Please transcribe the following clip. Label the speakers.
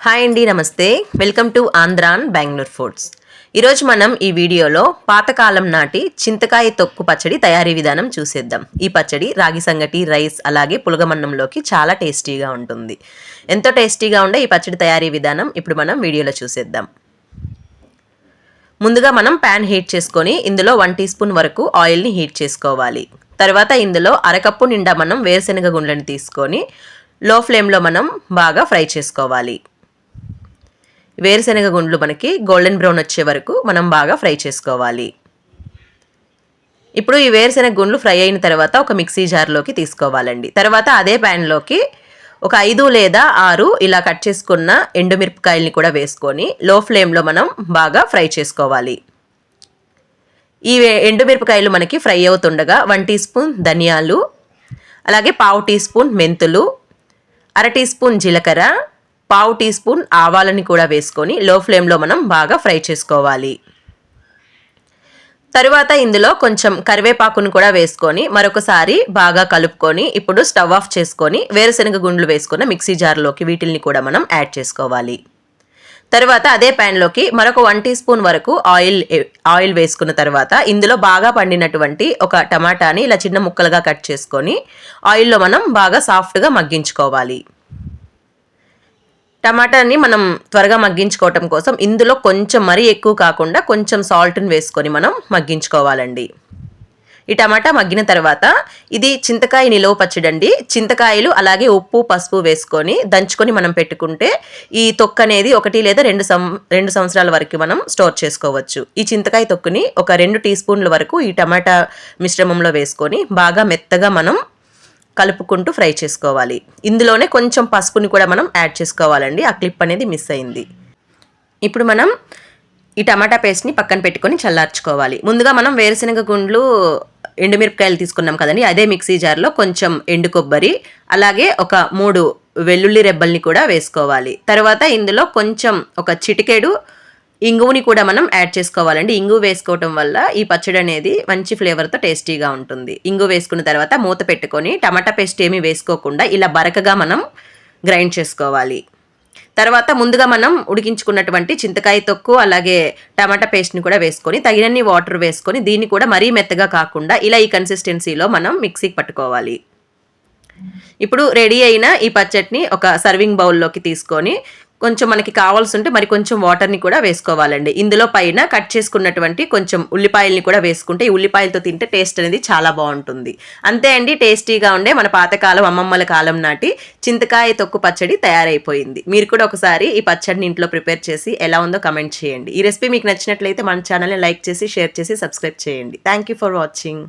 Speaker 1: Hi అండి నమస్తే. Welcome to ఆంధ్రాన్ బెంగళూరు ఫుడ్స్. ఈరోజు మనం ఈ వీడియోలో పాతకాలం నాటి చింతకాయ తొక్కు పచ్చడి తయారీ విధానం చూసేద్దాం. ఈ పచ్చడి రాగి సంగటి రైస్ అలాగే పులగమన్నంలోకి చాలా టేస్టీగా ఉంటుంది. ఎంతో టేస్టీగా ఉండే ఈ పచ్చడి తయారీ విధానం ఇప్పుడు మనం వీడియోలో చూసేద్దాం. ముందుగా మనం ప్యాన్ హీట్ చేసుకొని ఇందులో వన్ టీ స్పూన్ వరకు ఆయిల్ని హీట్ చేసుకోవాలి. తర్వాత ఇందులో అరకప్పు నిండా మనం వేరుశెనగ గుండ్లను తీసుకొని లో ఫ్లేమ్లో మనం బాగా ఫ్రై చేసుకోవాలి. వేరుశనగ గుండ్లు మనకి గోల్డెన్ బ్రౌన్ వచ్చే వరకు మనం బాగా ఫ్రై చేసుకోవాలి. ఇప్పుడు ఈ వేరుశనగ గుండ్లు ఫ్రై అయిన తర్వాత ఒక మిక్సీ జార్లోకి తీసుకోవాలండి. తర్వాత అదే ప్యాన్లోకి ఒక ఐదు లేదా ఆరు ఇలా కట్ చేసుకున్న ఎండుమిరపకాయల్ని కూడా వేసుకొని లో ఫ్లేమ్లో మనం బాగా ఫ్రై చేసుకోవాలి. ఈ ఎండుమిరపకాయలు మనకి ఫ్రై అవుతుండగా వన్ టీ స్పూన్ ధనియాలు అలాగే పావు టీ స్పూన్ మెంతులు అర టీ స్పూన్ జీలకర్ర పావు టీ స్పూన్ ఆవాలని కూడా వేసుకొని లో ఫ్లేమ్లో మనం బాగా ఫ్రై చేసుకోవాలి. తరువాత ఇందులో కొంచెం కరివేపాకును కూడా వేసుకొని మరొకసారి బాగా కలుపుకొని ఇప్పుడు స్టవ్ ఆఫ్ చేసుకొని వేరుశనగ గుండ్లు వేసుకున్న మిక్సీ జార్లోకి వీటిల్ని కూడా మనం యాడ్ చేసుకోవాలి. తర్వాత అదే ప్యాన్లోకి మరొక వన్ టీ స్పూన్ వరకు ఆయిల్ ఆయిల్ వేసుకున్న తర్వాత ఇందులో బాగా పండినటువంటి ఒక టమాటాని ఇలా చిన్న ముక్కలుగా కట్ చేసుకొని ఆయిల్లో మనం బాగా సాఫ్ట్గా మగ్గించుకోవాలి. టమాటాని మనం త్వరగా మగ్గించుకోవటం కోసం ఇందులో కొంచెం మరీ ఎక్కువ కాకుండా కొంచెం సాల్ట్ని వేసుకొని మనం మగ్గించుకోవాలండి. ఈ టమాటా మగ్గిన తర్వాత ఇది చింతకాయ నిలువ పచ్చడండి. చింతకాయలు అలాగే ఉప్పు పసుపు వేసుకొని దంచుకొని మనం పెట్టుకుంటే ఈ తొక్కు అనేది ఒకటి లేదా రెండు సం రెండు సంవత్సరాల వరకు మనం స్టోర్ చేసుకోవచ్చు. ఈ చింతకాయ తొక్కుని ఒక రెండు టీ స్పూన్ల వరకు ఈ టమాటా మిశ్రమంలో వేసుకొని బాగా మెత్తగా మనం కలుపుకుంటూ ఫ్రై చేసుకోవాలి. ఇందులోనే కొంచెం పసుపుని కూడా మనం యాడ్ చేసుకోవాలండి. ఆ క్లిప్ అనేది మిస్ అయింది. ఇప్పుడు మనం ఈ టమాటా పేస్ట్ని పక్కన పెట్టుకొని చల్లార్చుకోవాలి. ముందుగా మనం వేరుశనగ గుండ్లు ఎండుమిరపకాయలు తీసుకున్నాం కదండి. అదే మిక్సీ జార్లో కొంచెం ఎండు కొబ్బరి అలాగే ఒక మూడు వెల్లుల్లి రెబ్బల్ని కూడా వేసుకోవాలి. తర్వాత ఇందులో కొంచెం ఒక చిటికెడు ఇంగువుని కూడా మనం యాడ్ చేసుకోవాలండి. ఇంగు వేసుకోవటం వల్ల ఈ పచ్చడి అనేది మంచి ఫ్లేవర్తో టేస్టీగా ఉంటుంది. ఇంగు వేసుకున్న తర్వాత మూత పెట్టుకొని టమాటా పేస్ట్ ఏమీ వేసుకోకుండా ఇలా బరకగా మనం గ్రైండ్ చేసుకోవాలి. తర్వాత ముందుగా మనం ఉడికించుకున్నటువంటి చింతకాయ తొక్కు అలాగే టమాటా పేస్ట్ని కూడా వేసుకొని తగినన్ని వాటర్ వేసుకొని దీన్ని కూడా మరీ మెత్తగా కాకుండా ఇలా ఈ కన్సిస్టెన్సీలో మనం మిక్సీకి పట్టుకోవాలి. ఇప్పుడు రెడీ అయిన ఈ పచ్చడిని ఒక సర్వింగ్ బౌల్లోకి తీసుకొని కొంచెం మనకి కావాల్సి ఉంటే మరి కొంచెం వాటర్ని కూడా వేసుకోవాలండి. ఇందులో పైన కట్ చేసుకున్నటువంటి కొంచెం ఉల్లిపాయల్ని కూడా వేసుకుంటే ఈ ఉల్లిపాయలతో తింటే టేస్ట్ అనేది చాలా బాగుంటుంది. అంతే అండి టేస్టీగా ఉండే మన పాతకాలం అమ్మమ్మల కాలం నాటి చింతకాయ తొక్కు పచ్చడి తయారైపోయింది. మీరు కూడా ఒకసారి ఈ పచ్చడిని ఇంట్లో ప్రిపేర్ చేసి ఎలా ఉందో కమెంట్ చేయండి. ఈ రెసిపీ మీకు నచ్చినట్లయితే మన ఛానల్ని లైక్ చేసి షేర్ చేసి సబ్స్క్రైబ్ చేయండి. Thank you for watching